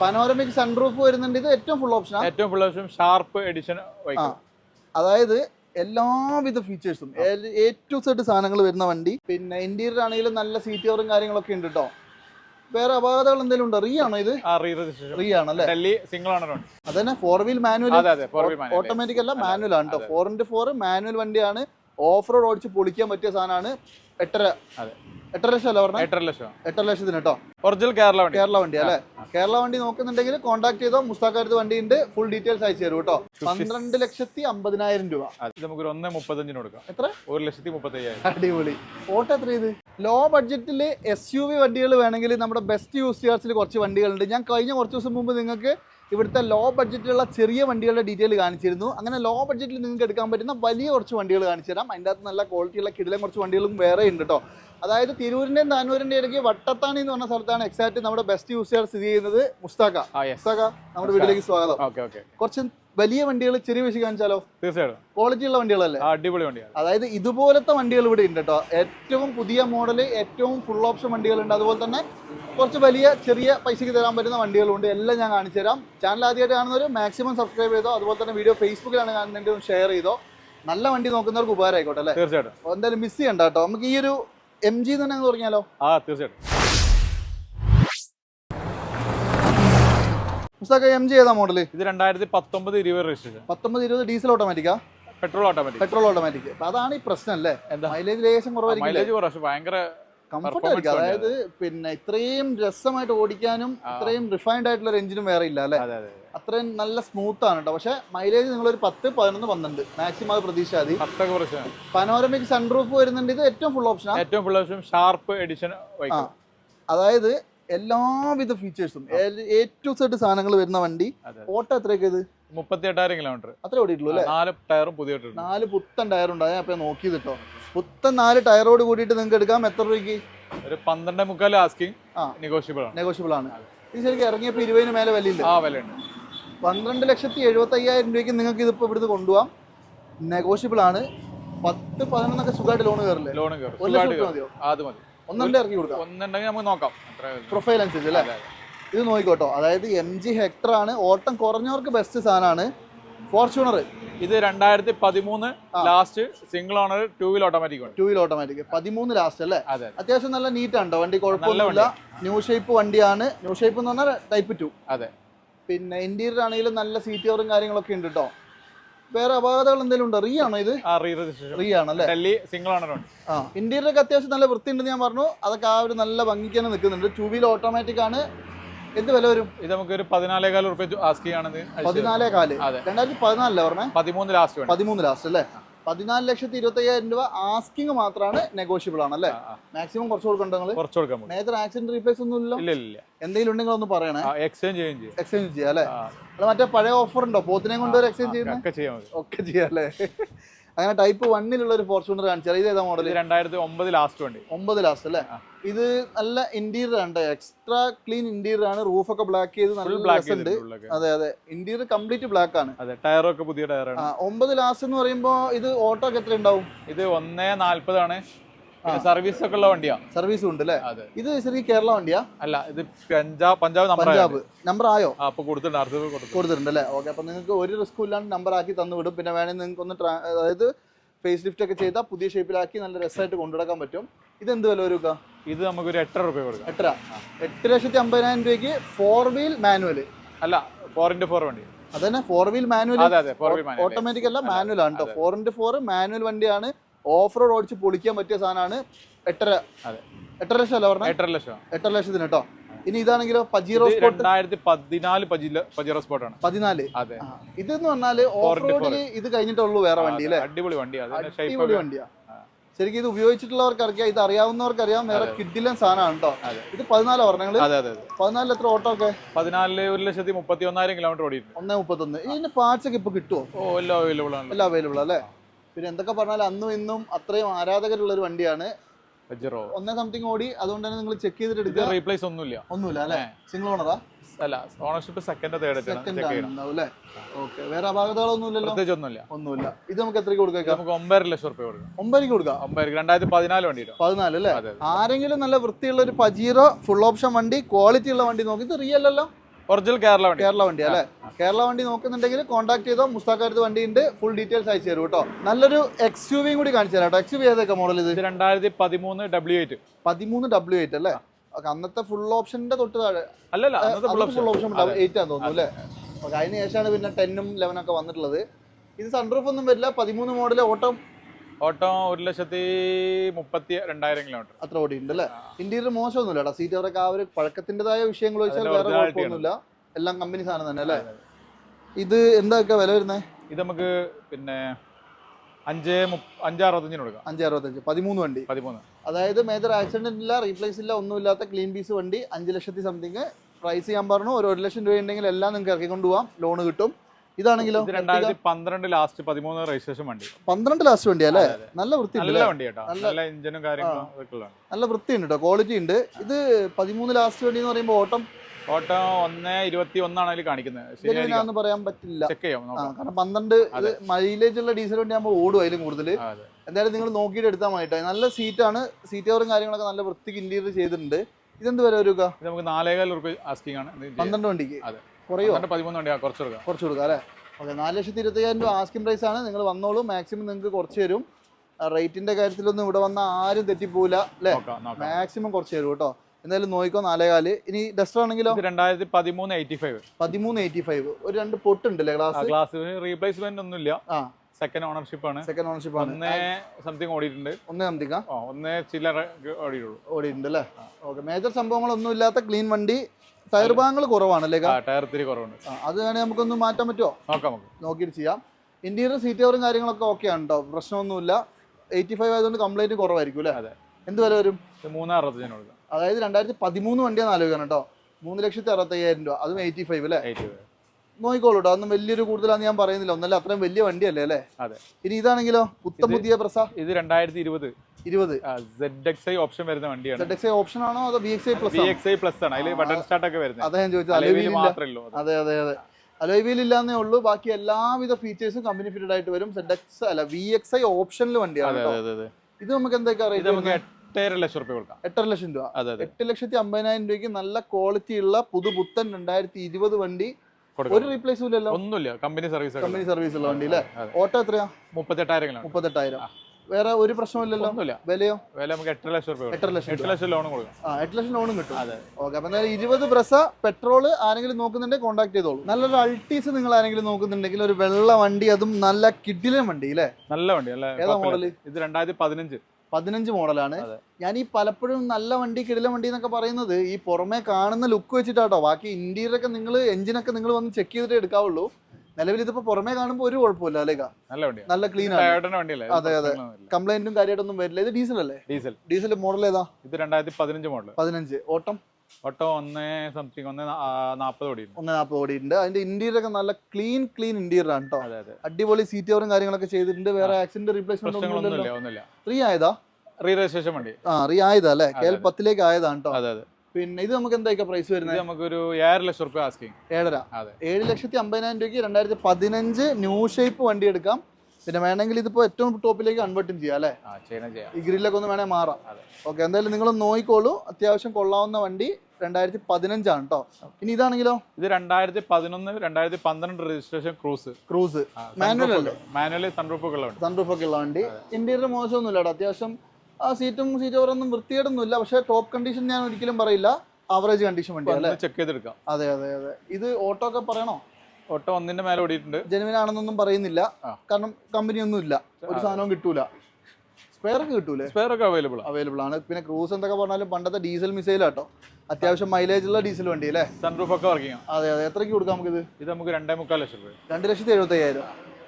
Panoramic sunroof വരുന്നുണ്ട്. ഇത് ഏറ്റവും ഫുൾ ഓപ്ഷൻ ഏറ്റവും ഫുൾ ഓപ്ഷൻ ഷാർപ്പ് എഡിഷൻ അതായത് എല്ലാവിധ ഫീച്ചേഴ്സും എ ടു സെഡ് സാധനങ്ങൾ വരുന്ന വണ്ടി. പിന്നെ ഇന്റീരിയർ ആണെങ്കിലും നല്ല സീറ്റ് കവറും കാര്യങ്ങളൊക്കെ ഉണ്ട് കേട്ടോ വേറെ അപാകതകൾ എന്തെങ്കിലും ഉണ്ടോ? റീ ആണോ ഇത്? റീ അല്ലേ? ആണല്ലേ ഡൽഹി സിംഗിൾ ഓണർ അതന്നെ ഫോർ വീൽ മാനുവൽ ഓട്ടോമാറ്റിക് അല്ല മാനുവൽ ആണ് കേട്ടോ. ഫോർ ഇന്റു ഫോർ മാനുവൽ വണ്ടിയാണ്. ഓഫ് റോഡ് ഓടിച്ച് പൊളിക്കാൻ പറ്റിയ സാധനമാണ്. എട്ടര. അതെ. എട്ടര ലക്ഷം അല്ല പറഞ്ഞത് എട്ടര ലക്ഷം. എട്ടര ലക്ഷത്തിന് കേട്ടോ. ഒറിജിനൽ കേരള വണ്ടി. കേരള വണ്ടി അല്ലേ? കേരള വണ്ടി നോക്കുന്നുണ്ടെങ്കിൽ കോൺടാക്ട് ചെയ്തോ മുസ്താക്കാരത്ത് വണ്ടിന്റെ ഫുൾ ഡീറ്റെയിൽസ് അയച്ചു തരും കേട്ടോ. പന്ത്രണ്ട് ലക്ഷത്തി അമ്പതിനായിരം രൂപ. നമുക്ക് ഒന്ന് മുപ്പത്തഞ്ചിന് കൊടുക്കാം. എത്ര? ഒരു ലക്ഷത്തി മുപ്പത്തയ്യായിരം. അടിപൊളി. ഓട്ടോ എത്ര ഇത്? ലോ ബഡ്ജറ്റിൽ എസ് യു വി വണ്ടികൾ വേണമെങ്കിൽ നമ്മുടെ ബെസ്റ്റ് യൂസ് ചെയ്യാർസിൽ കുറച്ച് വണ്ടികളുണ്ട്. ഞാൻ കഴിഞ്ഞ കുറച്ച് ദിവസം മുമ്പ് നിങ്ങൾക്ക് ഇവിടുത്തെ ലോ ബഡ്ജറ്റിലുള്ള ചെറിയ വണ്ടികളുടെ ഡീറ്റെയിൽ കാണിച്ചിരുന്നു. അങ്ങനെ ലോ ബഡ്ജറ്റിൽ നിങ്ങൾക്ക് എടുക്കാൻ പറ്റുന്ന വലിയ കുറച്ച് വണ്ടികൾ കാണിച്ചു തരാം അതിന്റെ അകത്ത് നല്ല ക്വാളിറ്റിയുള്ള കിടിലം കുറച്ച് വണ്ടികളും വേറെ ഉണ്ട് കേട്ടോ അതായത് തിരൂരിന്റെയും താനൂരിന്റെ ഇടയ്ക്ക് വട്ടത്താണി എന്ന് പറഞ്ഞ സ്ഥലത്താണ് എക്സാക്ട് നമ്മുടെ ബെസ്റ്റ് യൂസ് ചെയ്യാൻ സ്ഥിതി ചെയ്യുന്നത് മുസ്താഖ മുസ്താക്ക മുസ്താഖ നമ്മുടെ വീട്ടിലേക്ക് സ്വാഗതം. Okay okay. കുറച്ച് വലിയ വണ്ടികൾ ചെറിയ വിഷയം കാണിച്ചാലോ തീർച്ചയായിട്ടും. ക്വാളിറ്റി ഉള്ള വണ്ടികളല്ലേ? അടിപൊളി വണ്ടിയാണ് അതായത് ഇതുപോലത്തെ വണ്ടികൾ ഇവിടെ ഉണ്ട് കേട്ടോ ഏറ്റവും പുതിയ മോഡൽ ഏറ്റവും ഫുൾ ഓപ്ഷൻ വണ്ടികളുണ്ട്. അതുപോലെ തന്നെ കുറച്ച് വലിയ ചെറിയ പൈസയ്ക്ക് തരാൻ പറ്റുന്ന വണ്ടികളുണ്ട്. എല്ലാം ഞാൻ കാണിച്ചു തരാം. ചാനൽ ആദ്യമായിട്ട് കാണുന്നവർ മാക്സിമം സബ്സ്ക്രൈബ് ചെയ്തോ അതുപോലെ തന്നെ വീഡിയോ ഫേസ്ബുക്കിലാണ് കാണുന്നതിന്റെ ഷെയർ ചെയ്തോ. നല്ല വണ്ടി നോക്കുന്നവർക്ക് ഉപകാരമായിക്കോട്ടെ അല്ലേ? തീർച്ചയായിട്ടും. എന്തായാലും മിസ് ചെയ്യണ്ട കേട്ടോ നമുക്ക് ഈ ഒരു എം ജി തന്നെ തുടങ്ങിയാലോ? ആ തീർച്ചയായിട്ടും. പുസ്തകം എം ജി ഏതാ മോഡൽ ഇത് രണ്ടായിരത്തി പത്തൊമ്പത് ഇരുപത് രജിസ്ട്രേഷൻ പത്തൊമ്പത് ഇരുപത് ഡീസൽ ഓട്ടോമാറ്റിക്കാ പെട്രോൾ ഓട്ടോമാറ്റിക് പെട്രോൾ ഓട്ടോമാറ്റിക് അപ്പൊ അതാണ് ഈ പ്രശ്നം അല്ലേ? മൈലേജ് ലേശം കുറവായിരിക്കും ഭയങ്കര കംഫർട്ട് ആയിരിക്കും. അതായത് പിന്നെ ഇത്രയും രസമായിട്ട് ഓടിക്കാനും ഇത്രയും റിഫൈൻഡ് ആയിട്ടുള്ള ഒരു എഞ്ചിനും വേറെ ഇല്ല അല്ലേ? അതെ അതെ അത്രയും നല്ല സ്മൂത്ത് ആണ് കേട്ടോ പക്ഷെ മൈലേജ് നിങ്ങൾ ഒരു പത്ത് പതിനൊന്ന് പന്ത്രണ്ട്. മാക്സിമം അത് പ്രതീക്ഷ മതി. പനോരമിക് സൺറൂഫ് വരുന്നുണ്ട്. ഇത് ഏറ്റവും ഫുൾ ഓപ്ഷനാണ് ഏറ്റവും ഫുൾ ഓപ്ഷൻ ഷാർപ്പ് എഡിഷൻ അതായത് എല്ലാവിധ ഫീച്ചേഴ്സും എ ടു സെഡ് സാധനങ്ങൾ വരുന്ന വണ്ടി. ഓട്ടോ എത്രയൊക്കെ ഇത്? മുപ്പത്തി എട്ടായിരം കിലോമീറ്റർ അത്ര ഓടിയിട്ടുള്ളൂ അല്ലേ? നാല് ടയറും പുതിയ. നാല് പുത്തൻ ടയറുണ്ട് അത് ഞാൻ ഇപ്പൊ നോക്കിയത് കേട്ടോ പുത്തൻ നാല് ടയറോട് കൂടിയിട്ട് നിങ്ങൾക്ക് എടുക്കാം. എത്ര രൂപയ്ക്ക്? ഒരു പന്ത്രണ്ട് മുക്കാൽ ആസ്കിങ് ആ. നെഗോഷ്യബിൾ ആണ്. നെഗോഷ്യബിൾ ആണ്. ഇത് ശരിക്കും ഇറങ്ങിയപ്പോൾ ഇരുപതിന് മേലെ വിലയില്ല? ആ വിലയുണ്ട്. പന്ത്രണ്ട് ലക്ഷത്തി എഴുപത്തി അയ്യായിരം രൂപയ്ക്ക് നിങ്ങൾക്ക് ഇതിപ്പോൾ ഇവിടുന്ന് കൊണ്ടുപോകാം നെഗോഷ്യബിൾ ആണ്. പത്ത് പതിനൊന്നൊക്കെ സുഖമായിട്ട് ലോൺ കയറില്ലേ ലോൺ കയറും. മതിയോ? അത് മതി. ഒന്നര ഇറക്കി കൊടുക്കാം. ഒന്നുണ്ടെങ്കിൽ നമുക്ക് നോക്കാം. പ്രൊഫൈൽ അനുസരിച്ച് അല്ലേ? ഇത് നോക്കിക്കോട്ടോ. അതായത് എം ജി ഹെക്ടർ ആണ്. ഓട്ടം കുറഞ്ഞവർക്ക് ബെസ്റ്റ് സാധനമാണ്. ഫോർച്യൂണർ ഇത് രണ്ടായിരത്തി പതിമൂന്ന്. Last single owner two wheel automatic ഉണ്ട് ടൂ വീൽ ഓട്ടോമാറ്റിക് പതിമൂന്ന് ലാസ്റ്റ് അല്ലേ? അതെ അത്യാവശ്യം നല്ല നീറ്റ് ആണ് വണ്ടി കുഴപ്പമൊന്നുമില്ല. ന്യൂ ഷേപ്പ് വണ്ടിയാണ്. ന്യൂ ഷേപ്പ് എന്ന് പറഞ്ഞാൽ ടൈപ്പ് ടു അതെ. പിന്നെ ഇന്റീരിയർ ആണെങ്കിലും നല്ല സീറ്റ് കവറും കാര്യങ്ങളൊക്കെ ഉണ്ട് കേട്ടോ വേറെ അപാകതകൾ എന്തെങ്കിലും ഉണ്ടോ? റീ ആണോ ഇത്? റീ റീ ആണല്ലേ ഡൽഹി സിംഗിൾ ഓണർ ഉണ്ട്. ആ ഇന്റീരിയറൊക്കെ അത്യാവശ്യം നല്ല വൃത്തിയുണ്ടെന്ന് ഞാൻ പറഞ്ഞു. അതൊക്കെ ആ ഒരു നല്ല ഭംഗിക്ക് തന്നെ നിൽക്കുന്നുണ്ട്. ടൂ വീൽ ഓട്ടോമാറ്റിക് ആണ്. എന്ത് വില വരും? ഇത് നമുക്ക് ഒരു പതിനാലേകാൽ റുപ്യ ആസ്കി ആണെന്ന് പതിനാലേ കാൽ. രണ്ടായിരത്തി പതിനാലല്ലേ പറഞ്ഞേ? പതിമൂന്ന് ലാസ്റ്റ് പതിമൂന്ന് ലാസ്റ്റ് അല്ലേ? പതിനാല് ലക്ഷത്തി ഇരുപത്തി അയ്യായിരം രൂപ ആസ്കിങ് മാത്രമാണ് നെഗോഷ്യബിൾ ആണ് അല്ലേ? മാക്സിമം കുറച്ച് കൊടുക്കണ്ട കുറച്ച് കൊടുക്കാം മേജർ ആക്സിഡന്റ് റീപ്ലേസ് ഒന്നും ഇല്ലല്ലോ? ഇല്ല എന്തെങ്കിലും ഉണ്ടെങ്കിൽ ഒന്ന് പറയണേ. എക്സ്ചേഞ്ച് ചെയ്യും. എക്സ്ചേഞ്ച് ചെയ്യാം അല്ലേ? മറ്റേ പഴയ ഓഫർ ഉണ്ടോ? പോത്തിനെ കൊണ്ടുവരെ എക്സ്ചേഞ്ച് ചെയ്യുന്നത് ഒക്കെ ചെയ്യാം. ഒക്കെ ചെയ്യാം അല്ലേ? അങ്ങനെ ടൈപ്പ് വണ്ണിലുള്ള ഒരു ഫോർച്യൂണർ കാണിച്ചാൽ ഇത് ഏതാ മോഡൽ രണ്ടായിരത്തി ഒമ്പത് ലാസ്റ്റ് വണ്ടി. ഒമ്പത് ലാസ്റ്റ് അല്ലേ? ഇത് നല്ല ഇന്റീരിയർ ആണ് എക്സ്ട്രാ ക്ലീൻ ഇന്റീരിയർ ആണ്. റൂഫ് ഒക്കെ ബ്ലാക്ക് ചെയ്ത് നല്ല ബ്ലാക്ക് ഉണ്ട് അതെ അതെ. ഇന്റീരിയർ കംപ്ലീറ്റ് ബ്ലാക്ക് ആണ്. അതെ ഒക്കെ പുതിയ ടയർ ആണ്. ഒമ്പത് ലാസ്റ്റ് എന്ന് പറയുമ്പോൾ ഇത് ഓട്ടോ ഒക്കെ എത്ര ഉണ്ടാവും ഇത് ഒന്നേ നാല്പതാണ്. സർവീസ് ഒക്കെ ഉള്ള വണ്ടിയാ. സർവീസ് ഉണ്ട് അല്ലേ ഇത് ശരിക്കും കേരള വണ്ടിയാ? അല്ല ഇത് പഞ്ചാബ് പഞ്ചാബ് നമ്പർ പഞ്ചാബ്. നമ്പർ ആയോ? അപ്പൊ കൊടുത്തിട്ടുണ്ട് കൊടുത്തിട്ടുണ്ട്. അല്ലേ ഓക്കെ അപ്പൊ നിങ്ങൾക്ക് ഒരു റിസ്ക് ഇല്ലാണ്ട് നമ്പർ ആക്കി തന്നു വിടും. പിന്നെ വേണമെങ്കിൽ നിങ്ങൾക്ക് ഒന്ന് അതായത് ഫേസ് ലിഫ്റ്റ് ഒക്കെ ചെയ്താൽ പുതിയ ഷേപ്പിലാക്കി നല്ല രസമായിട്ട് കൊണ്ടുനടക്കാൻ പറ്റും. ഇത് എന്ത് വില വരും ഇത് നമുക്ക് ഒരു എട്ടര റുപ്യ കൊടുക്കാം. എട്ടര. എട്ട് ലക്ഷത്തി അമ്പതിനായിരം രൂപയ്ക്ക് ഫോർ വീൽ മാനുവൽ അല്ല ഫോർ ഇന്റു ഫോർ വണ്ടി. അതന്നെ ഫോർ വീൽ മാനുവൽ അതെ അതെ ഫോർ വീൽ മാനുവൽ ഓട്ടോമാറ്റിക് അല്ല മാനുവൽ ആണ് കേട്ടോ. ഫോർ ഇന്റു ഫോർ മാനുവൽ വണ്ടിയാണ് ഓഫ് റോഡ് ഓടിച്ച് പൊളിക്കാൻ പറ്റിയ സാധനമാണ് എട്ടര. എട്ടര ലക്ഷം അല്ല പറഞ്ഞത് എട്ടര ലക്ഷം. എട്ടര ലക്ഷത്തിന് കേട്ടോ. ഇനി ഇതാണെങ്കിലോ പജീറോ സ്പോട്ട്? രണ്ടായിരത്തി പതിനാല് പജീറോ സ്പോട്ട് ആണ് പതിനാല്. അതെ. ഇതെന്ന് പറഞ്ഞാൽ ഓഫ് റോഡിൽ ഇത് കഴിഞ്ഞിട്ടുള്ളൂ വേറെ വണ്ടി അല്ലേ അടിപൊളി വണ്ടി അടിപൊളി വണ്ടിയാ. ശരിക്കും ഇത് ഉപയോഗിച്ചിട്ടുള്ളവർക്ക് അറിയാം ഇത് അറിയാവുന്നവർക്ക് അറിയാം വേറെ കിഡിലൻ സാധനമാണ് കേട്ടോ. ഇത് പതിനാല് വർണങ്ങൾ പതിനാലിൽ എത്ര ഓട്ടോ ഒക്കെ? പതിനാലിൽ ഒരു ലക്ഷത്തി മുപ്പത്തി ഒന്നായിരം കിലോമീറ്റർ ഓടിയിട്ടുണ്ട്. ഒന്നേ മുപ്പത്തൊന്ന്. ഇതിന്റെ പാർട്സ് ഒക്കെ ഇപ്പൊ കിട്ടുമോ ഓ എല്ലാം അവൈലബിൾ ആണ് എല്ലാം അവൈലബിൾ അല്ലേ? പിന്നെ എന്തൊക്കെ പറഞ്ഞാൽ അന്നും ഇന്നും അത്രയും ആരാധകരുള്ള ഒരു വണ്ടിയാണ്. പജറോ ഒന്നേ സംതിങ് ഓടി അതുകൊണ്ട് തന്നെ നിങ്ങൾ ചെക്ക് ചെയ്തിട്ട് എടുക്കുക. റീപ്ലേസ് ഒന്നുമില്ല. ഒന്നുമില്ല അല്ലേ? സിംഗിൾ ഓണറാ അല്ല ഓണർഷിപ്പ് സെക്കൻഡ് തേർഡ് സെക്കൻഡ് ഉണ്ടാവും അല്ലേ? ഓക്കെ വേറെ അപാകതകളൊന്നും ഇല്ലല്ലോ? പ്രത്യേകിച്ച് ഒന്നുമില്ല. ഒന്നുമില്ല. ഇത് നമുക്ക് എത്രയ്ക്ക് കൊടുക്കാം നമുക്ക് ഒമ്പതര ലക്ഷം റുപ്യ കൊടുക്കാം. ഒമ്പതിക്ക് കൊടുക്കാം? ഒമ്പതര രണ്ടായിരത്തി പതിനാല് വണ്ടി പതിനാല് അല്ലേ? ആരെങ്കിലും നല്ല വൃത്തിയുള്ള ഒരു പജീറോ ഫുൾ ഓപ്ഷൻ വണ്ടി ക്വാളിറ്റി ഉള്ള വണ്ടി നോക്കി ഇത് റിയൽ അല്ലോ ഒറിജിനൽ കേരള വണ്ടി. കേരള വണ്ടി അല്ലേ? കേരള വണ്ടി നോക്കുന്നുണ്ടെങ്കിൽ കോൺടാക്ട് ചെയ്തോ മുസ്താഖാരത്ത് വണ്ടി ഉണ്ട് ഫുൾ ഡീറ്റെയിൽസ് അയച്ചു തരും കേട്ടോ. നല്ലൊരു എക്സ് യു വിയും കൂടി കാണിച്ചു തരാം കേട്ടോ. എക്സ് യു വി ഏതൊക്കെ മോഡൽ ഇത്? രണ്ടായിരത്തി പതിമൂന്ന് ഡബ്ല്യു എയ്റ്റ് പതിമൂന്ന് ഡബ്ല്യു എയ്റ്റ് അല്ലേ? അന്നത്തെ ഫുൾ ഓപ്ഷന്റെ തൊട്ട് താഴെ. അല്ലല്ല ഫുൾ ഓപ്ഷൻ എയ്റ്റ് ആണെന്ന് തോന്നുന്നു അല്ലേ? അതിന് ശേഷമാണ് പിന്നെ ടെന്നും ഒക്കെ വന്നിട്ടുള്ളത്. ഇത് സൺറൂഫ് ഒന്നും വരില്ല പതിമൂന്ന് മോഡൽ ഓട്ടം ഓട്ടോ ഒരു ലക്ഷത്തി മുപ്പത്തി രണ്ടായിരം കിലോമീറ്റർ. അത്ര ഓടിയിട്ടുണ്ട് അല്ലേ? ഇന്റീരിയർ മോശമൊന്നുമില്ല കേട്ടോ. സീറ്റ് അവരൊക്കെ ആ ഒരു പഴക്കത്തിന്റെതായ വിഷയങ്ങൾ ചോദിച്ചാൽ വേറെ കുഴപ്പമൊന്നുമില്ല. എല്ലാം കമ്പനി സാധനം തന്നെ അല്ലേ? ഇത് എന്തൊക്കെ വില വരുന്നത് ഇത് നമുക്ക് പിന്നെ അഞ്ച് മുപ്പ- അഞ്ച് അറുപത്തഞ്ചിന് കൊടുക്കാം. അഞ്ച് അറുപത്തഞ്ച്. പതിമൂന്ന് വണ്ടി. പതിമൂന്ന്. അതായത് മേജർ ആക്സിഡന്റ് ഇല്ല റീപ്ലേസ് ഇല്ല ഒന്നുമില്ലാത്ത ക്ലീൻ പീസ് വണ്ടി. അഞ്ച് ലക്ഷത്തി സംതിങ് പ്രൈസ് ചെയ്യാൻ പറഞ്ഞു ഒരു ഒരു ലക്ഷം രൂപ ഉണ്ടെങ്കിൽ എല്ലാം നിങ്ങൾക്ക് ഇറക്കിക്കൊണ്ടുപോകാം ലോണ് ലോൺ കിട്ടും. ഇതാണെങ്കിലോ? ഇത് രണ്ടായിരത്തി പന്ത്രണ്ട് ലാസ്റ്റ് പതിമൂന്ന് രജിസ്ട്രേഷൻ വണ്ടി. പന്ത്രണ്ട് ലാസ്റ്റ് വണ്ടി അല്ലേ? നല്ല വൃത്തി നല്ല വണ്ടി കേട്ടോ നല്ല- എഞ്ചിനും കാര്യങ്ങളും നല്ല വൃത്തിയുണ്ട് കേട്ടോ ക്വാളിറ്റി ഉണ്ട്. ഇത് പതിമൂന്ന് ലാസ്റ്റ് വണ്ടി എന്ന് പറയുമ്പോൾ ഓട്ടം? ഓട്ടോ ഒന്ന് ഇരുപത്തി ഒന്നാണ് അതിൽ കാണിക്കുന്നത് പറയാൻ പറ്റില്ല. ചെക്ക് ചെയ്യാം കാരണം പന്ത്രണ്ട് ഇത് മൈലേജ് ഉള്ള ഡീസൽ വണ്ടി ആകുമ്പോൾ ഓടും അതിലും കൂടുതൽ എന്തായാലും നിങ്ങൾ നോക്കിയിട്ട് എടുത്താൽ മതിട്ടോ നല്ല സീറ്റാണ് സീറ്റ് കവറും കാര്യങ്ങളൊക്കെ നല്ല വൃത്തിക്ക് ഇന്റീരിയർ ചെയ്തിട്ടുണ്ട്. ഇതെന്ത് വരെ ഒരു ഇത് നമുക്ക് നാലേകാൽ റുപ്യ ആണ്. പന്ത്രണ്ട് വണ്ടിക്ക്. അതെ. കുറയോ? പതിമൂന്ന് കുറച്ച് കൊടുക്കാം. കുറച്ച് കൊടുക്കാം അല്ലേ? ഓക്കെ നാല് ലക്ഷത്തി ഇരുപത്തയ്യായിരം രൂപ ആസ്കിംഗ് പ്രൈസ് ആണ്. നിങ്ങൾ വന്നോളൂ. മാക്സിമം നിങ്ങൾക്ക് കുറച്ച് തരും. റേറ്റിന്റെ കാര്യത്തിലൊന്നും ഇവിടെ വന്ന ആരും തെറ്റിപ്പോവില്ല അല്ലേ? മാക്സിമം കുറച്ച് തരും കേട്ടോ. എന്തായാലും നാലേ നാലേകാൽ ഇനി ഡസ്റ്റർ ആണെങ്കിലോ? രണ്ടായിരത്തി പതിമൂന്ന് എയ്റ്റി ഫൈവ് പതിമൂന്ന് എയ്റ്റി ഫൈവ് ഒരു രണ്ട് പൊട്ടുണ്ടല്ലേ ഗ്ലാസ് ഗ്ലാസ് റീപ്ലേസ്മെന്റ് ഒന്നും ഇല്ല സെക്കൻഡ് ഓണർഷിപ്പ് ആണ്. സെക്കൻഡ് ഓണർഷിപ്പ് ആണ്. ഒന്നേ സംതിങ് ഓടിയിട്ടുണ്ട്. ഒന്നേ സംതിങ് ഒന്നേ ചില്ലറ ഓടിയിട്ടുള്ളൂ. ഓടിയിട്ടുണ്ട് അല്ലേ? ഓക്കെ മേജർ സംഭവങ്ങളൊന്നും ഇല്ലാത്ത ക്ലീൻ വണ്ടി. ടയർ ഭാഗങ്ങൾ കുറവാണ് അല്ലേ ടയർ ഇത്തിരി കുറവുണ്ട്. അത് വേണേൽ നമുക്കൊന്ന് മാറ്റാൻ പറ്റുമോ നോക്കാം നമുക്ക് നോക്കിയിട്ട് ചെയ്യാം. ഇന്റീരിയർ സീറ്റ് കവറും കാര്യങ്ങളൊക്കെ ഓക്കെ ആണ് കേട്ടോ പ്രശ്നമൊന്നുമില്ല. എയ്റ്റി ഫൈവ് ആയതുകൊണ്ട് കംപ്ലൈന്റ് കുറവായിരിക്കും അല്ലേ? അതെ. എന്ത് വില വരും? ഇത് മൂന്ന് അതായത് രണ്ടായിരത്തി പതിമൂന്ന് വണ്ടിയാണ് ആലോചിക്കണം കേട്ടോ മൂന്ന് ലക്ഷത്തി അറുപത്തയ്യായിരം രൂപ. അതും എയ്റ്റി ഫൈവ് അല്ലേ നോക്കിക്കോളൂ കേട്ടോ അതൊന്നും വലിയൊരു കൂടുതലാന്ന് ഞാൻ പറയുന്നില്ല. ഒന്നല്ല അത്രയും വലിയ വണ്ടിയല്ലേ അല്ലേ? അതെ. ഇനി ഇതാണെങ്കിലോ? പുത്തം പുതിയ പ്രസ? ഇത് രണ്ടായിരത്തി ഇരുപത് ഇരുപത്. സെഡ് എക്സ് ഐ ഓപ്ഷൻ വരുന്ന വണ്ടിയാണ്. സെഡ് എക്സ് ഐ ഓപ്ഷൻ ആണോ അതോ B X I plus B X I plus ആണ്. അതിൽ ബട്ടൺ സ്റ്റാർട്ട് ഒക്കെ വരുന്നത്. അതാ ഞാൻ ചോദിച്ചത് അലോയ് അലോയിൽ വീൽ ഇല്ല. മാത്രമേ ഉള്ളൂ അത്. അതെ അതെ അതെ. അലോയ് ഇല്ലാന്നേ ഉള്ളൂ. ബാക്കി എല്ലാവിധ ഫീച്ചേഴ്സും കമ്പനി ഫിറ്റഡ് ആയിട്ട് വരും. സെഡ് എക്സ് അല്ല വി എക്സ് ഐ ഓപ്ഷനിൽ വണ്ടിയാണ് ഇത് നമുക്ക് എന്തൊക്കെ അറിയാം എട്ടര ലക്ഷം രൂപ കൊടുക്കാം. എട്ടര ലക്ഷം രൂപ. എട്ട് ലക്ഷത്തി അമ്പതിനായിരം രൂപയ്ക്ക് നല്ല ക്വാളിറ്റി ഉള്ള പുതുപുത്തൻ രണ്ടായിരത്തി ഇരുപത് വണ്ടി. ഒരു റീപ്ലേസ് ഇല്ലല്ലോ. ഒന്നുമില്ല. കമ്പനി സർവീസ് കമ്പനി സർവീസ് ഉള്ള വണ്ടി. അല്ലേ. ഓട്ടോ എത്രയാ? മുപ്പത്തെട്ടായിരം മുപ്പത്തെട്ടായിരം. വേറെ ഒരു പ്രശ്നമില്ലല്ലോ വിലയോ? വില നമുക്ക് എട്ടര ലക്ഷം രൂപ എട്ടര ലക്ഷം എട്ട് ലക്ഷം ലോണും കൊടുക്കും ആ എട്ട് ലക്ഷം ലോണും കിട്ടും. അതെ. ഓക്കെ അപ്പൊ എന്തായാലും ഇരുപത് ബ്രസ പെട്രോൾ ആരെങ്കിലും നോക്കുന്നുണ്ടെങ്കിൽ കോൺടാക്ട് ചെയ്തോളൂ. നല്ലൊരു അൾട്ടീസ് നിങ്ങൾ ആരെങ്കിലും നോക്കുന്നുണ്ടെങ്കിൽ ഒരു വെള്ള വണ്ടി അതും നല്ല കിഡിലൻ വണ്ടി അല്ലേ നല്ല വണ്ടി അല്ല ഏതാ മോഡൽ ഇത് രണ്ടായിരത്തി പതിനഞ്ച്. പതിനഞ്ച് മോഡലാണ്. ഞാൻ ഈ പലപ്പോഴും നല്ല വണ്ടി കിടില വണ്ടി എന്നൊക്കെ പറയുന്നത് ഈ പുറമേ കാണുന്ന ലുക്ക് വെച്ചിട്ടാട്ടോ. ബാക്കി ഇന്റീരിയർ ഒക്കെ നിങ്ങൾ എഞ്ചിനൊക്കെ നിങ്ങൾ വന്ന് ചെക്ക് ചെയ്തിട്ടേ എടുക്കാവുള്ളൂ. നിലവിൽ ഇതിപ്പോ പുറമേ കാണുമ്പോൾ ഒരു കുഴപ്പമില്ല അല്ലേ നല്ല വണ്ടിയാണ് നല്ല ക്ലീൻ ആണ്. അതെ, അതെ. കംപ്ലൈന്റും കാര്യമായിട്ടൊന്നും വരില്ല. ഇത് ഡീസൽ അല്ലേ? ഡീസൽ ഡീസൽ മോഡൽ ഏതാ? ഇത് രണ്ടായിരത്തി പതിനഞ്ച് മോഡൽ പതിനഞ്ച്. ഓട്ടം? ഓട്ടോ ഒന്ന് സംതിങ് ഒന്ന് നാൽപ്പത് ഓടിയിരുന്നു ഒന്ന് നാൽപ്പത് ഉണ്ട് അതിന്റെ ഇന്റീരിയർ ഒക്കെ നല്ല ക്ലീൻ ക്ലീൻ ഇന്റീരിയർ ആണ് കേട്ടോ അടിപൊളി സീറ്റ് കവറും കാര്യങ്ങളൊക്കെ ചെയ്തിട്ടുണ്ട്. വേറെ ആക്സിഡന്റ് റീപ്ലേസ്മെന്റ് റീ ആയതാ? റീ രജിസ്ട്രേഷൻ വണ്ടി. ആ റീ ആയതാ അല്ലേ? കേൽ. പത്തിലേക്ക് ആയതാണ് കേട്ടോ അതെ അതെ. പിന്നെ ഇത് നമുക്ക് എന്തായിരിക്കും പ്രൈസ് വരുന്നത്? നമുക്കൊരു ഏഴര ലക്ഷം റുപ്യ ആസ്കിങ് ഏഴര. ഏഴ് ലക്ഷത്തി അമ്പതിനായിരം രൂപയ്ക്ക് രണ്ടായിരത്തി പതിനഞ്ച് ന്യൂ ഷേപ്പ് വണ്ടി എടുക്കാം. പിന്നെ വേണമെങ്കിൽ ഇതിപ്പോ ഏറ്റവും ടോപ്പിലേക്ക് കൺവേർട്ടും ചെയ്യാം അല്ലേ? ഈ ഗ്രില്ലൊക്കെ ഒന്ന് വേണേ മാറാം. ഓക്കെ എന്തായാലും നിങ്ങൾ നോക്കിക്കോളൂ. അത്യാവശ്യം കൊള്ളാവുന്ന വണ്ടി രണ്ടായിരത്തി പതിനഞ്ചാണ് കേട്ടോ ഇനി ഇതാണെങ്കിലോ? ഇത് രണ്ടായിരത്തി പതിനൊന്ന് രണ്ടായിരത്തി പന്ത്രണ്ട് രജിസ്ട്രേഷൻ ക്രൂസ് ക്രൂസ് മാനുവൽ അല്ലേ? മാനുവലി സൺറൂഫ് ഒക്കെ ഉള്ള വണ്ടി സൺറൂഫ് ഒക്കെ ഉള്ള വണ്ടി. ഇന്റീരിയർ മോശമൊന്നുമില്ല അത്യാവശ്യം സീറ്റും സീറ്റ് ഓവറൊന്നും വൃത്തികേടൊന്നുമില്ല. പക്ഷേ ടോപ്പ് കണ്ടീഷൻ ഞാൻ ഒരിക്കലും പറയില്ല. ആവറേജ് കണ്ടീഷൻ വണ്ടി അല്ലേ? ചെക്ക് ചെയ്തെടുക്കാം. അതെ അതെ അതെ. ഇത് ഓട്ടോ ഒക്കെ പറയണോ? ഓട്ടോ ഒന്നിന്റെ മേലെ ഓടിയിട്ടുണ്ട്. ജെനുവിൻ ആണെന്നൊന്നും പറയുന്നില്ല. കാരണം കമ്പനി ഒന്നും ഇല്ല ഒരു സാധനവും കിട്ടൂല. സ്പെയർ ഒക്കെ കിട്ടൂലേ? സ്പെയർ ഒക്കെ അവൈലബിൾ ആണ് അവൈലബിൾ ആണ്. പിന്നെ ക്രൂസ് എന്തൊക്കെ പറഞ്ഞാലും പണ്ടത്തെ ഡീസൽ മിസൈൽ കേട്ടോ അത്യാവശ്യം മൈലേജ് ഉള്ള ഡീസൽ വണ്ടി അല്ലേ? സൺറൂഫ് ഒക്കെ വർക്കിംഗ് അതെ അതെ. എത്രക്ക് കൊടുക്കാം നമുക്ക് ഇത് നമുക്ക് രണ്ടേ മുക്കാൽ ലക്ഷം രൂപ. രണ്ട് ലക്ഷത്തി എഴുപത്തയ്യായിരം.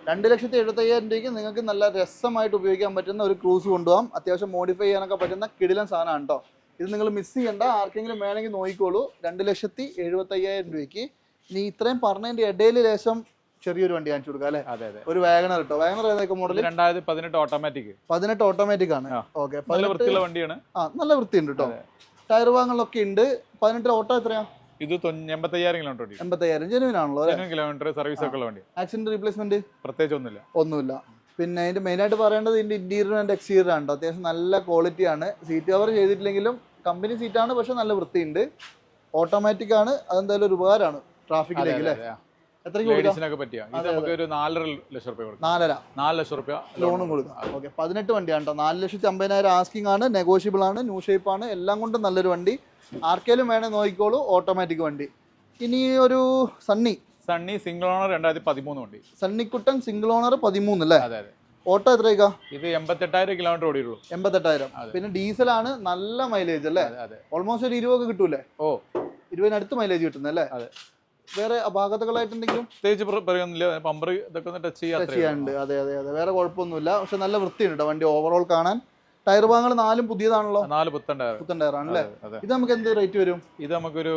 രണ്ട് ലക്ഷത്തി എഴുപത്തയ്യായിരം രൂപയ്ക്ക് നിങ്ങൾക്ക് നല്ല രസമായിട്ട് ഉപയോഗിക്കാൻ പറ്റുന്ന ഒരു ക്രൂസ് കൊണ്ടുപോകാം. അത്യാവശ്യം മോഡിഫൈ ചെയ്യാനൊക്കെ പറ്റുന്ന കിടിലൻ സാധനമാണ് കേട്ടോ ഇത് നിങ്ങൾ മിസ് ചെയ്യണ്ട. ആർക്കെങ്കിലും വേണമെങ്കിൽ നോക്കിക്കോളൂ. രണ്ട് ലക്ഷത്തി എഴുപത്തയ്യായിരം രൂപയ്ക്ക്. ഇനി ഇത്രയും പറഞ്ഞതിന്റെ ഇടയിൽ ലേശം ചെറിയൊരു വണ്ടി കാണിച്ചു കൊടുക്കാം അല്ലേ? അതെ അതെ. ഒരു വാഗണർ കേട്ടോ വാഗണർ ഏതൊക്കെ മോഡൽ രണ്ടായിരത്തി പതിനെട്ട് ഓട്ടോമാറ്റിക് പതിനെട്ട് ഓട്ടോമാറ്റിക് ആണ്. ഓക്കെ നല്ല വൃത്തിയുള്ള വണ്ടിയാണ്. ആ നല്ല വൃത്തിയുണ്ട് കേട്ടോ. ടയർ വാങ്ങലൊക്കെ ഉണ്ട്. പതിനെട്ട് ഓട്ടോ എത്രയാ? ഇത് എൺപത്തയ്യായിരം കിലോമീറ്റർ എൺപത്തയ്യായിരം. ജെനുവിൻ ആണല്ലോ കിലോമീറ്റർ സർവീസ് ഒക്കെ ഉള്ള വണ്ടി. ആക്സിഡന്റ് റീപ്ലേസ്മെന്റ് പ്രത്യേകിച്ച് ഒന്നുമില്ല. ഒന്നുമില്ല. പിന്നെ അതിന്റെ മെയിൻ ആയിട്ട് പറയേണ്ടത് ഇതിന്റെ ഇന്റീരിയർ ആൻഡ് എക്സ്റ്റീരിയർ ആണ്. അത്യാവശ്യം നല്ല ക്വാളിറ്റി ആണ്. സീറ്റ് കവർ ചെയ്തിട്ടില്ലെങ്കിലും കമ്പനി സീറ്റാണ് പക്ഷെ നല്ല വൃത്തിയുണ്ട്. ഓട്ടോമാറ്റിക് ആണ്. അതെന്തായാലും ഒരു ഉപകാരമാണ് ട്രാഫിക്കിലേക്ക് അല്ലേ? ലേഡീസിനൊക്കെ പറ്റിയ? ഇത് അതെ, നമുക്ക് ഒരു നാലര ലക്ഷം റുപ്യ കൊടുക്കാം. നാലര. നാല് ലക്ഷം റുപ്യ ലോണും കൊടുക്കാം. ഓക്കെ പതിനെട്ട് വണ്ടിയാണ് കേട്ടോ നാല് ലക്ഷത്തി അമ്പതിനായിരം ആസ്കിംഗ് ആണ് നെഗോഷ്യബിൾ ആണ് ന്യൂ ഷേപ്പ് ആണ്. എല്ലാം കൊണ്ടും നല്ലൊരു വണ്ടി. ആർക്കേലും വേണേ നോക്കിക്കോളൂ ഓട്ടോമാറ്റിക് വണ്ടി. ഇനി ഒരു സണ്ണി സണ്ണി സിംഗിൾ ഓണർ രണ്ടായിരത്തി പതിമൂന്ന് വണ്ടി. സണ്ണിക്കുട്ടൻ സിംഗിൾ ഓണർ പതിമൂന്ന് അല്ലേ? അതെ അതെ. ഓട്ടോ എത്രയൊക്കെ ഇത് എൺപത്തെട്ടായിരം കിലോമീറ്റർ ഓടിയുള്ളൂ എൺപത്തെട്ടായിരം. പിന്നെ പിന്നെ ആണ് നല്ല മൈലേജ് അല്ലേ? ഓൾമോസ്റ്റ് ഒരു ഇരുപത് കിട്ടൂലേ? ഓ. ഇരുപതിനടുത്ത് മൈലേജ് കിട്ടുന്നല്ലേ അതെ. വേറെ അപാകതകളായിട്ട് എന്തെങ്കിലും പ്രത്യേകിച്ച് പ്ര- പറയുന്നില്ല. പമ്പർ ഇതൊക്കെ ഒന്ന് ടച്ച് ചെയ്യാൻ ടച്ച് ചെയ്യാനുണ്ട്. അതെ അതെ അതെ. വേറെ കുഴപ്പമൊന്നുമില്ല. പക്ഷെ നല്ല വൃത്തിയുണ്ട് കേട്ടോ വണ്ടി ഓവറോൾ കാണാൻ. ടയർ ഭാഗങ്ങൾ നാലും പുതിയതാണല്ലോ? നാല് പുത്തൻ ടയർ പുത്തൻ ടയർ ആണല്ലേ? ഇത് നമുക്ക് എന്ത് റേറ്റ് വരും? ഇത് നമുക്കൊരു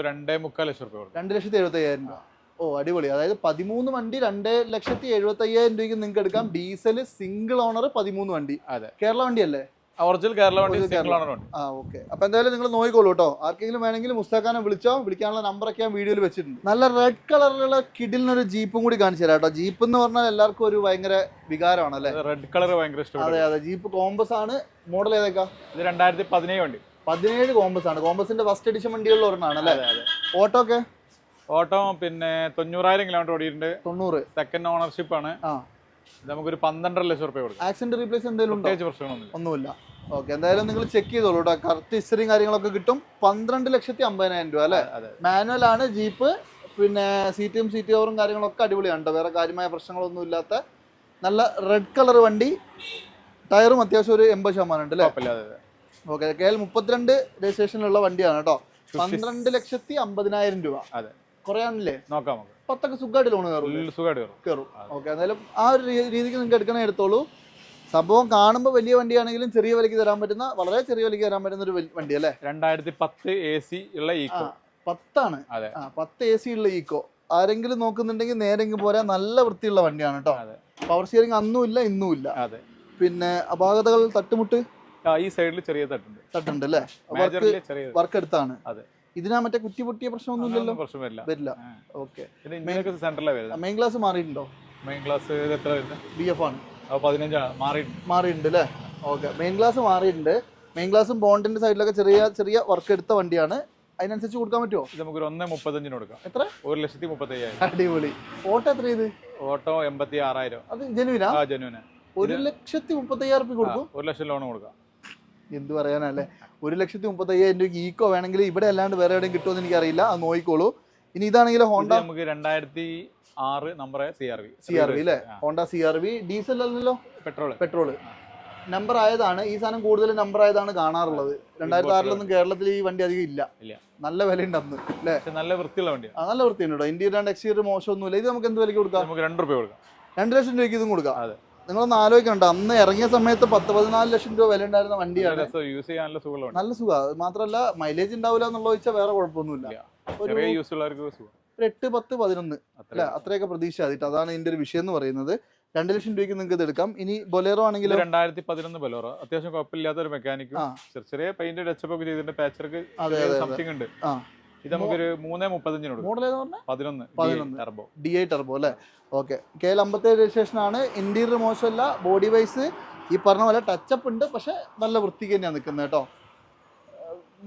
രണ്ടേ മുക്കാൽ ലക്ഷം രൂപ രണ്ട് ലക്ഷത്തി എഴുപത്തി അയ്യായിരം രൂപ. ഓ അടിപൊളി. അതായത് പതിമൂന്ന് വണ്ടി രണ്ട് ലക്ഷത്തി എഴുപത്തി അയ്യായിരം രൂപയ്ക്ക് നിങ്ങൾക്ക് എടുക്കാം. ഡീസൽ സിംഗിൾ ഓണർ പതിമൂന്ന് വണ്ടി. അതെ. കേരള വണ്ടിയല്ലേ? ഒറിജിനൽ കേരള വണ്ടി ആ ഓക്കെ അപ്പൊ എന്തായാലും നിങ്ങൾ നോക്കിക്കോളൂ കേട്ടോ. ആർക്കെങ്കിലും വേണമെങ്കിൽ മുസ്താഖാനെ വിളിച്ചോ വിളിക്കാനുള്ള നമ്പറൊക്കെ ഞാൻ വീഡിയോയിൽ വെച്ചിട്ടുണ്ട്. നല്ല റെഡ് കളറിലുള്ള കിഡിലിനൊരു ജീപ്പും കൂടി കാണിച്ചു തരാം കേട്ടോ. ജീപ്പ് എന്ന് പറഞ്ഞാൽ എല്ലാവർക്കും ഒരു ഭയങ്കര വികാരമാണ് അല്ലേ റെഡ് കളർ ഭയങ്കര അതെ അതെ. ജീപ്പ് കോമ്പസ് ആണ്. മോഡൽ ഏതൊക്കെ? ഇത് രണ്ടായിരത്തി പതിനേഴ് വണ്ടി. പതിനേഴ് കോമ്പസ് ആണ്. കോമ്പസിന്റെ ഫസ്റ്റ് എഡിഷൻ വണ്ടികളിൽ ഒരെണ്ണമാണ് അല്ലേ ഓട്ടോ ഒക്കെ? ഓട്ടോ പിന്നെ തൊണ്ണൂറായിരം കിലോമീറ്റർ ഓടിയിട്ടുണ്ട്. തൊണ്ണൂറ്. സെക്കൻഡ് ഓണർഷിപ്പ് ആണ്. ആ. നമുക്ക് നമുക്കൊരു പന്ത്രണ്ടര ലക്ഷം റുപ്യ കൊടുക്കും. ആക്സിഡന്റ് റീപ്ലേസ് എന്തെങ്കിലും പ്രശ്നങ്ങളൊന്നുമില്ല. ഒന്നുമില്ല. ഓക്കെ എന്തായാലും നിങ്ങൾ ചെക്ക് ചെയ്തോളൂ കേട്ടോ കറക്റ്റ് ഹിസ്റ്ററിയും കാര്യങ്ങളൊക്കെ കിട്ടും. പന്ത്രണ്ട് ലക്ഷത്തി അമ്പതിനായിരം രൂപ അല്ലേ? മാനുവൽ ആണ് ജീപ്പ് പിന്നെ സീറ്റും സീറ്റ് കവറും കാര്യങ്ങളൊക്കെ അടിപൊളിയാണ് കേട്ടോ വേറെ കാര്യമായ പ്രശ്നങ്ങളൊന്നും ഇല്ലാത്ത നല്ല റെഡ് കളർ വണ്ടി. ടയറും അത്യാവശ്യം ഒരു എൺപത് ശതമാനം ഉണ്ട് അല്ലേ? ഓക്കെ കെ എൽ മുപ്പത്തിരണ്ട് രജിസ്ട്രേഷനിലുള്ള വണ്ടിയാണ് കേട്ടോ പന്ത്രണ്ട് ലക്ഷത്തി അമ്പതിനായിരം രൂപ. അതെ. കുറയാണില്ലേ നോക്കാം പത്തൊക്കെ സുഖമായിട്ട് ലോൺ കയറും സുഖമായിട്ട് കയറും കയറും ഓക്കെ എന്തായാലും ആ ഒരു രീതിക്ക് നിങ്ങൾക്ക് എടുക്കണേ എടുത്തോളൂ. സംഭവം കാണുമ്പോൾ വലിയ വണ്ടിയാണെങ്കിലും ചെറിയ വിലയ്ക്ക് തരാൻ പറ്റുന്ന വളരെ ചെറിയ വിലയ്ക്ക് തരാൻ പറ്റുന്ന ഒരു വണ്ടി അല്ലേ രണ്ടായിരത്തി പത്ത് എ സി ഉള്ള ഈക്കോ പത്താണ്. പത്ത് എ സി ഉള്ള ഈക്കോ ആരെങ്കിലും നോക്കുന്നുണ്ടെങ്കിൽ നേരെങ്കിൽ പോരാ നല്ല വൃത്തിയുള്ള വണ്ടിയാണ് കേട്ടോ പവർ സ്റ്റിയറിംഗ് അന്നും ഇല്ല ഇന്നും ഇല്ല. അതെ. പിന്നെ അപാകതകൾ തട്ടുമുട്ട്? ഈ സൈഡിൽ ചെറിയ തട്ടുണ്ട്. തട്ടുണ്ട് അല്ലേ വർക്ക് എടുത്താണ്. ഇതിനാ മറ്റേ കുറ്റി പൊട്ടിയ പ്രശ്നമൊന്നും ഇല്ലല്ലോ? വരില്ല. ഓക്കെ. മെയിൻ ക്ലാസ് മാറിയിട്ടുണ്ടോ? മെയിൻ വരുന്നത്? ബി എഫ് ആണ്. മാറിയിട്ടുണ്ട്. അല്ലേ ഓക്കെ. മെയിൻ ക്ലാസ് മാറിയിട്ടുണ്ട്. മെയിൻ ഗ്ലാസും ബോണ്ടിന്റെ സൈഡിലൊക്കെ ചെറിയ ചെറിയ വർക്ക് എടുത്ത വണ്ടിയാണ്. അതിനനുസരിച്ച് കൊടുക്കാൻ പറ്റുമോ ഇത് നമുക്കൊരു ഒന്ന് മുപ്പത്തഞ്ചിന് കൊടുക്കാം. എത്ര? ഒരു ലക്ഷത്തി മുപ്പത്തി അയ്യായിരം അടിപൊളി. ഓട്ടോ എത്ര ഇത്? ഓട്ടോ എൺപത്തി ആറായിരം അത് ജനുവിനാ ജനുവിന് ഒരു ലക്ഷത്തി മുപ്പത്തയ്യായിരം റുപ്യ കൊടുക്കും? ഒരു ലക്ഷം ലോൺ കൊടുക്കാം. എന്ത് പറയാനല്ലേ? ഒരു ലക്ഷത്തി മുപ്പത്തയ്യായിരം രൂപ ഈക്കോ വേണമെങ്കിൽ ഇവിടെ അല്ലാണ്ട് വേറെ എവിടെയും കിട്ടുമെന്ന് എനിക്കറിയില്ല. അത് നോക്കിക്കോളൂ. ഇനി ഇതാണെങ്കിൽ ഇത് ഹോണ്ട നമുക്ക് രണ്ടായിരത്തി ആറ് number C R V C R V അല്ലേ Honda C R V diesel അല്ലല്ലോ? പെട്രോൾ പെട്രോൾ നമ്പർ ആയതാണ് ഈ സാധനം കൂടുതൽ നമ്പർ ആയതാണ് കാണാറുള്ളത്. രണ്ടായിരത്തി ആറിലൊന്നും കേരളത്തിൽ ഈ വണ്ടി അധികം ഇല്ല. നല്ല വിലയുണ്ട് അന്ന് അല്ലേ നല്ല വൃത്തിയുള്ള വണ്ടി ആ, നല്ല വൃത്തിയുണ്ട് കേട്ടോ ഇന്ത്യയിൽ രണ്ട് എക്സ്റ്റീരിയർ മോശമൊന്നുമില്ല. ഇത് നമുക്ക് എന്ത് വിലയ്ക്ക് കൊടുക്കാം? നമുക്ക് രണ്ട് രൂപ കൊടുക്കാം. രണ്ട് ലക്ഷം രൂപയ്ക്ക് ഇതും കൊടുക്കാം. അതെ. നിങ്ങളൊന്ന് ആലോചിക്കണ്ട. അന്ന് ഇറങ്ങിയ സമയത്ത് പത്ത് പതിനാല് ലക്ഷം രൂപ വില ഉണ്ടായിരുന്ന വണ്ടിയാണ് യൂസ് ചെയ്യാൻ നല്ല സുഖമുള്ള നല്ല സുഖമാണ് മാത്രമല്ല മൈലേജ് ഉണ്ടാവില്ല എന്നുള്ള ചോദിച്ചാൽ വേറെ കുഴപ്പമൊന്നുമില്ല. ഒരു യൂസ് ഉള്ളവർക്ക് സുഖം. ഒരു എട്ട് പത്ത് പതിനൊന്ന്. അല്ല? അത്രയൊക്കെ പ്രതീക്ഷ അതിട്ട് അതാണ് ഇതിന്റെ ഒരു വിഷയം എന്ന് പറയുന്നത്. രണ്ട് ലക്ഷം രൂപയ്ക്ക് നിങ്ങൾക്ക് ഇത് എടുക്കാം. ഇനി ബൊലേറോ ആണെങ്കിൽ രണ്ടായിരത്തി പതിനൊന്ന് ബൊലേറോ. അത്യാവശ്യം കുഴപ്പമില്ലാത്ത ഒരു മെക്കാനിക്കും ചെറിയ ചെറിയ പെയിന്റ് ടച്ചപ്പ് ഒക്കെ ചെയ്തിട്ട് പാച്ചർക്ക് സംതിങ് ഉണ്ട്. ഇത് നമുക്കൊരു മൂന്നേ മുപ്പത്തഞ്ചിന് കൊടുക്കാം. മോഡൽ പതിനൊന്ന്. പതിനൊന്ന്. ടർബോ ഡി ഐ ടർബോ അല്ലേ? ഓക്കെ. കെ എൽ അമ്പത്തേഴ് രജിസ്ട്രേഷൻ ആണ് ഇന്റീരിയർ മോശമല്ല. ബോഡി വൈസ് ഈ പറഞ്ഞ പോലെ ടച്ചപ്പ് ഉണ്ട്. പക്ഷെ നല്ല വൃത്തിക്ക് തന്നെയാണ് നിൽക്കുന്നത് കേട്ടോ.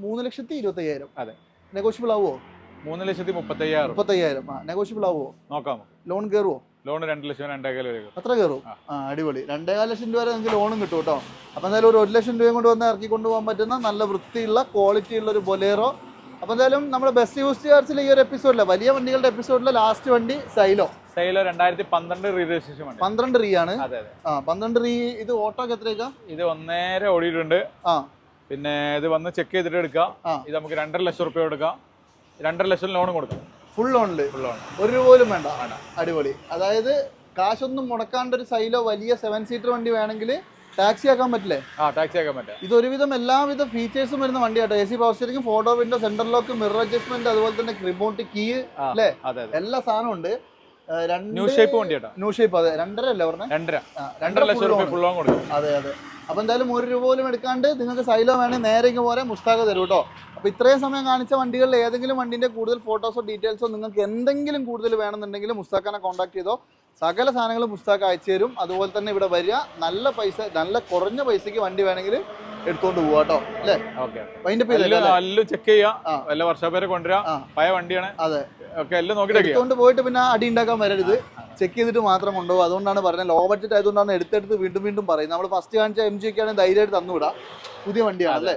മൂന്ന് ലക്ഷത്തി ഇരുപത്തി അയ്യായിരം അതെ. നെഗോഷ്യബിൾ ആവുമോ മൂന്ന് ലക്ഷത്തി മുപ്പത്തയ്യായിരം. മുപ്പത്തയ്യായിരം. ആ നെഗോഷ്യബിൾ ആവുമോ? നോക്കാം ലോൺ കയറുമോ ലോൺ രണ്ട് ലക്ഷം രണ്ടേകാൽ വരെ. അത്ര കയറും ആ. അടിപൊളി. രണ്ടേകാൽ ലക്ഷം രൂപ വരെ നിങ്ങൾക്ക് ലോണും കിട്ടും കേട്ടോ. അപ്പം എന്തായാലും ഒരു ഒരു ലക്ഷം രൂപയും കൊണ്ട് വന്ന് ഇറക്കി കൊണ്ടുപോകാൻ പറ്റുന്ന നല്ല വൃത്തിയുള്ള ക്വാളിറ്റി ഉള്ള ഒരു ബൊലേറോ അപ്പോൾ എന്തായാലും നമ്മുടെ ബെസ്റ്റ് യൂസ് ചാർജിൽ ഈ ഒരു എപ്പിസോഡിലെ വലിയ വണ്ടികളുടെ എപ്പിസോഡിലെ ലാസ്റ്റ് വണ്ടി സൈലോ സൈലോ രണ്ടായിരത്തി പന്ത്രണ്ട് റീ രജിസ്ട്രേഷൻ പന്ത്രണ്ട് റീ ആണ്. ആ പന്ത്രണ്ട് റീ ഇത് ഓട്ടോക്ക് എത്രയൊക്കെ ഇത് ഒന്നേരെ ഓടിയിട്ടുണ്ട്. ആ. പിന്നെ ഇത് വന്ന് ചെക്ക് ചെയ്തിട്ട് എടുക്കാം. ഇത് നമുക്ക് രണ്ടര ലക്ഷം റുപ്യ കൊടുക്കാം. രണ്ടര ലക്ഷം ലോൺ കൊടുക്കും ഫുൾ ലോണിൽ ഫുൾ ലോൺ ഒരു രൂപ പോലും വേണ്ട. അടിപൊളി. അതായത് കാശൊന്നും മുടക്കാണ്ട് ഒരു സൈലോ വലിയ സെവൻ സീറ്റർ വണ്ടി വേണമെങ്കിൽ ടാക്സി ആക്കാൻ പറ്റില്ലേ? ആ ടാക്സി ആക്കാൻ പറ്റില്ല. ഇത് ഒരുവിധം എല്ലാവിധ ഫീച്ചേഴ്സും വരുന്ന വണ്ടിയാട്ടോ. A C power steering photo window centre lock mirror adjustment അതുപോലെ തന്നെ റിമോട്ട് കീ അല്ലേ? എല്ലാ സാധനവും ഉണ്ട്. ന്യൂ ഷേപ്പ് ന്യൂ ഷേപ്പ് അതെ. രണ്ടര അല്ലേ പറഞ്ഞത് രണ്ടര. രണ്ടര ലക്ഷം full ഫുൾ ലോൺ കൊടുക്കും. അതെ അതെ. അപ്പൊ എന്തായാലും ഒരു രൂപ പോലും എടുക്കാണ്ട് നിങ്ങൾക്ക് സൈലോ വേണമെങ്കിൽ നേരെ ഇങ്ങ് പോരെ മുസ്താഖ് തരും കേട്ടോ അപ്പൊ ഇത്രയും സമയം കാണിച്ച വണ്ടികളിൽ ഏതെങ്കിലും വണ്ടിന്റെ കൂടുതൽ ഫോട്ടോസോ ഡീറ്റെയിൽസോ നിങ്ങൾക്ക് എന്തെങ്കിലും കൂടുതൽ വേണമെന്നുണ്ടെങ്കിൽ മുസ്താഖിനെ കോൺടാക്ട് ചെയ്തോ. സകല സാധനങ്ങളും മുസ്താഖ് അയച്ചു തരും. അതുപോലെ തന്നെ ഇവിടെ വരിക. നല്ല പൈസ നല്ല കുറഞ്ഞ പൈസയ്ക്ക് വണ്ടി വേണമെങ്കിൽ എടുത്തോണ്ട് പോവാ കേട്ടോ അല്ലേ? അതിന്റെ എല്ലാം ചെക്ക് ചെയ്യാം. വല്ല വർഷാപ്പേരെ കൊണ്ടുവരാം. പഴയ വണ്ടിയാണ്. അതെ. ഒക്കെ എല്ലാം എടുത്തോണ്ട് പോയിട്ട് പിന്നെ അടി ഉണ്ടാക്കാൻ വരരുത്. ചെക്ക് ചെയ്തിട്ട് മാത്രം കൊണ്ടുപോകും അതുകൊണ്ടാണ് പറയുന്നത് ലോ ബഡ്ജറ്റ് ആയതുകൊണ്ടാണ് എടുത്തെടുത്ത് വീണ്ടും വീണ്ടും പറയുന്നത്. നമ്മൾ ഫസ്റ്റ് കാണിച്ച എം ജി ഒക്കെ ആണെങ്കിൽ ധൈര്യമായിട്ട് തന്നുവിടാം പുതിയ വണ്ടിയാണ് അല്ലേ?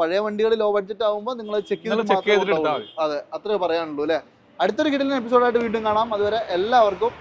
പഴയ വണ്ടികൾ ലോ ബഡ്ജറ്റ് ആകുമ്പോൾ നിങ്ങൾ ചെക്ക് ചെയ്തിട്ട്. അതെ അത്രേ പറയാനുള്ളൂ അല്ലേ? അടുത്തൊരു കിടലിന് എപ്പിസോഡായിട്ട് വീണ്ടും കാണാം. അതുവരെ എല്ലാവർക്കും